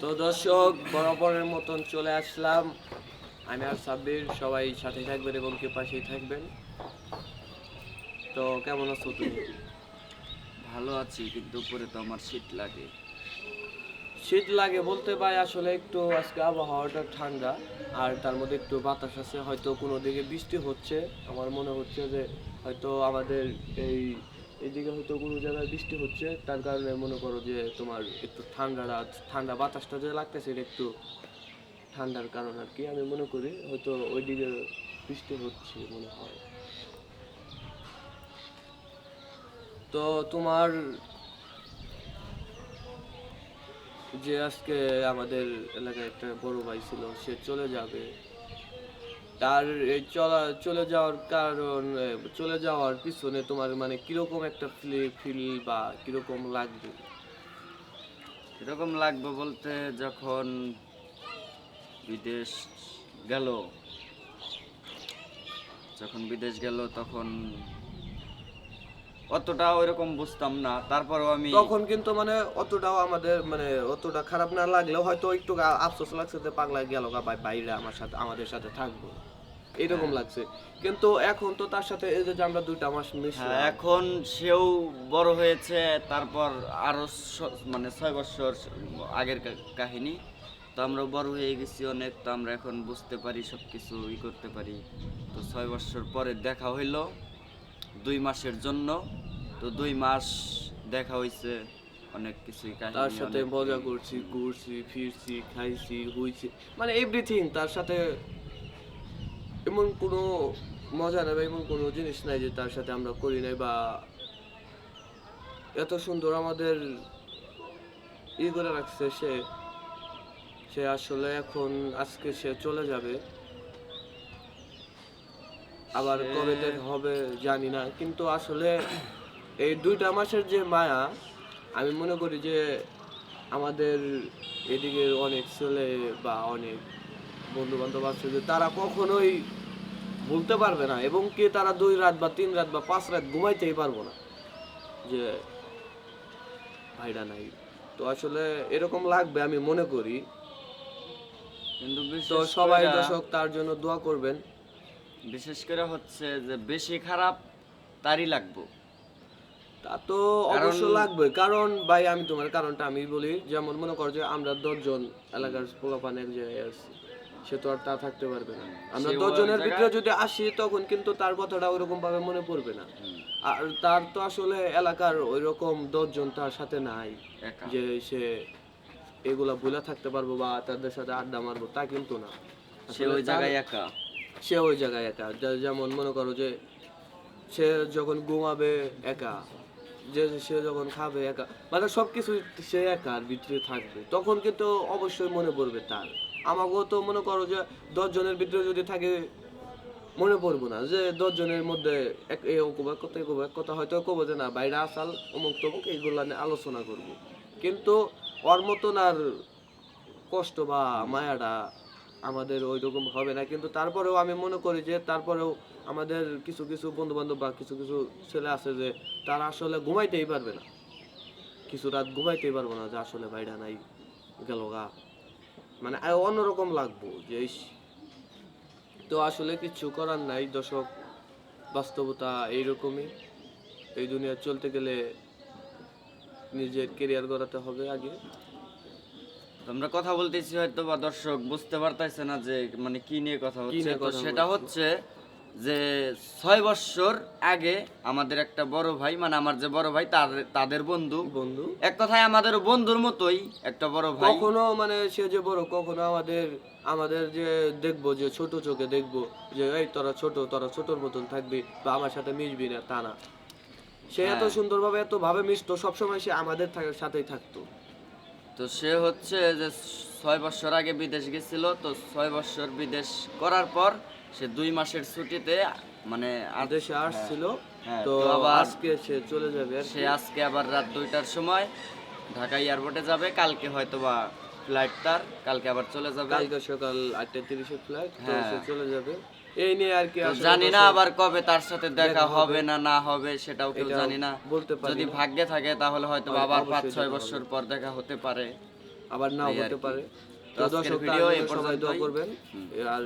তো দর্শক বরাবরের মতন চলে আসলাম। আমি আর সাব্বির সবাই সাথে থাকবেন এবং কে পাশেই থাকবেন। তো কেমন আছো তুমি? ভালো আছি কিন্তু উপরে তো আমার শীত লাগে। শীত লাগে বলতে ভাই আসলে একটু আজকে আবহাওয়াটা ঠান্ডা আর তার মধ্যে একটু বাতাস আছে। হয়তো কোনো দিকে বৃষ্টি হচ্ছে। আমার মনে হচ্ছে যে হয়তো আমাদের এই এদিকে হয়তো কোনো জায়গায় বৃষ্টি হচ্ছে, তার কারণে মনে করো যে তোমার একটু ঠান্ডাটা ঠান্ডা বাতাসটা যে লাগতেছে এটা একটু ঠান্ডার কারণ আর কি। আমি মনে করি হয়তো ওইদিকে বৃষ্টি হচ্ছে মনে হয়। তো তোমার যে আজকে আমাদের এলাকায় একটা বড় ভাই ছিল, সে চলে যাবে। তার চলা চলে যাওয়ার কারণ চলে যাওয়ার পিছনে তোমার মানে কীরকম একটা ফিল বা কীরকম লাগবে? এরকম লাগবে বলতে যখন বিদেশ গেল যখন বিদেশ গেল তখন অতটা ওইরকম বুঝতাম না তারপরও আমি তখন কিন্তু মানে অতটাও আমাদের মানে অতটা খারাপ না লাগলেও হয়তো একটু আফসোস লাগছে যে পাগলা গেল বাইরে আমার সাথে আমাদের সাথে থাকব। এরকম লাগছে। কিন্তু এখন তো তার সাথে এই যে আমরা দুইটা মাস হ্যাঁ, এখন সেও বড় হয়েছে তারপর আরও মানে ছয় বছর আগের কাহিনী। তো আমরা বড় হয়ে গেছি অনেক তো আমরা এখন বুঝতে পারি সব কিছু ই করতে পারি। তো ছয় বছর পরে দেখা হইল দুই মাসের জন্য। তো দুই মাস দেখা হয়েছে অনেক কিছুই তার সাথে মজা করছি ঘুরছি ফিরছি খাইছি হইছি মানে এভরিথিং তার সাথে এমন কোনো মজা নেই বা এমন কোনো জিনিস নাই যে তার সাথে আমরা করি নাই বা এত সুন্দর আমাদের ই করে রাখছে সে। সে আসলে এখন আজকে সে চলে যাবে। আবার কবে হবে জানি না। কিন্তু আসলে এই দুইটা মাসের যে মায়া আমি মনে করি যে আমাদের এদিকে অনেক ছেলে বা অনেক বন্ধু বান্ধব আছে যে তারা কখনোই ভুলতে পারবে না এবং কি তারা দুই রাত বা তিন রাত বা পাঁচ রাত ঘুমাইতেই পারব না। যে ভাইরা নাই। তো আসলে এরকম লাগবে আমি মনে করি। কিন্তু তো সবাই দর্শক তার জন্য দোয়া করবেন। বিশেষ করে হচ্ছে যে বেশি খারাপ তারই লাগবো। তা তো অবশ্য লাগবে। কারণ ভাই আমি তোমার কারণটা আমি বলি যেমন মনে করো যে আমরা দশজন এলাকার পোলাপানের যে আছে, সে তো আর তা থাকতে পারবে না। আমরা দশজনের ভিতরে যদি আসি তখন কিন্তু তার কথাটা ওইরকম ভাবে মনে পড়বে না। আর তার তো আসলে এলাকার ওইরকম দশজন তার সাথে নাই যে সে এগুলা ভুলে থাকতে পারব বা তাদের সাথে আড্ডা মারবো তা কিন্তু না। সে ওই জায়গায় একা। সে ওই জায়গায় একা। যেমন মনে করো যে সে যখন ঘুমাবে একা যে সে যখন খাবে একা মানে সবকিছু সে একার ভিতরে থাকবে তখন কিন্তু অবশ্যই মনে পড়বে তার। আমাকেও তো মনে করো যে দশ জনের ভিতরে যদি থাকে, মনে পড়ব না যে জনের মধ্যে এক এ কব এক কথা এ কথা হয়তো কবো যে না, বাইরে আসাল, অমুক তমুক, এইগুলা নিয়ে আলোচনা করব। কিন্তু ওর মতন আর কষ্ট বা মায়াটা আমাদের ওই রকম হবে না। কিন্তু তারপরেও আমি মনে করি যে তারপরেও আমাদের কিছু কিছু বন্ধু বান্ধব বা কিছু কিছু ছেলে আছে যে তারা আসলে ঘুমাইতেই পারবে না। কিছু রাত ঘুমাইতেই পারব না যে আসলে বাইরে নাই গেল গা। মানে অন্যরকম লাগবো যে তো আসলে কিছু করার নাই দর্শক বাস্তবতা এইরকমই। এই দুনিয়া চলতে গেলে নিজের কেরিয়ার গড়াতে হবে আগে। আমরা কথা বলতেছি হয়তো বা দর্শক বুঝতে পারতেছে না যে মানে কি নিয়ে কথা হচ্ছে। তো সেটা হচ্ছে যে ছয় বছর আগে আমাদের একটা বড় ভাই মানে আমার যে বড় ভাই তার তাদের বন্ধু। বন্ধু? এক কথায় আমাদের বন্ধুর মতোই একটা বড় ভাই। কখনো মানে সে যে বড় কখনো আমাদের আমাদের যে দেখব যে ছোট চোখে দেখব যে এই তোরা ছোট তোরা ছোটর মতন থাকবি বা আমার সাথে মিশবি না তা না। সে এত হ্যাঁ। সুন্দরভাবে এত ভাবে মিশতো সবসময় সে আমাদের সাথেই থাকতো। তো সে হচ্ছে যে ছয় বছর আগে বিদেশ গেছিল তো ছয় বছর বিদেশ করার পর সে দুই মাসের ছুটিতে মানে আর দেশে আসছিল। হ্যাঁ, তো তো আবার- আজকে সে চলে যাবে সে আজকে আবার রাত দুইটার সময় ঢাকা এয়ারপোর্টে যাবে। কালকে হয়তো বা ফ্লাইট তার কালকে আবার চলে যাবে। কালকে সকাল আটটা তিরিশে ফ্লাইট তো হ্যাঁ। সে চলে যাবে। এই নিয়ে আর কি জানি না আবার কবে তার সাথে দেখা হবে। না না হবে সেটাও কেউ জানি না। বলতে পারি যদি ভাগ্যে থাকে তাহলে হয়তো আবার পাঁচ ছয় বছর পর দেখা হতে পারে। আবার নাও হতে পারে। তো দর্শক ভিডিও দোয়া করবেন। আর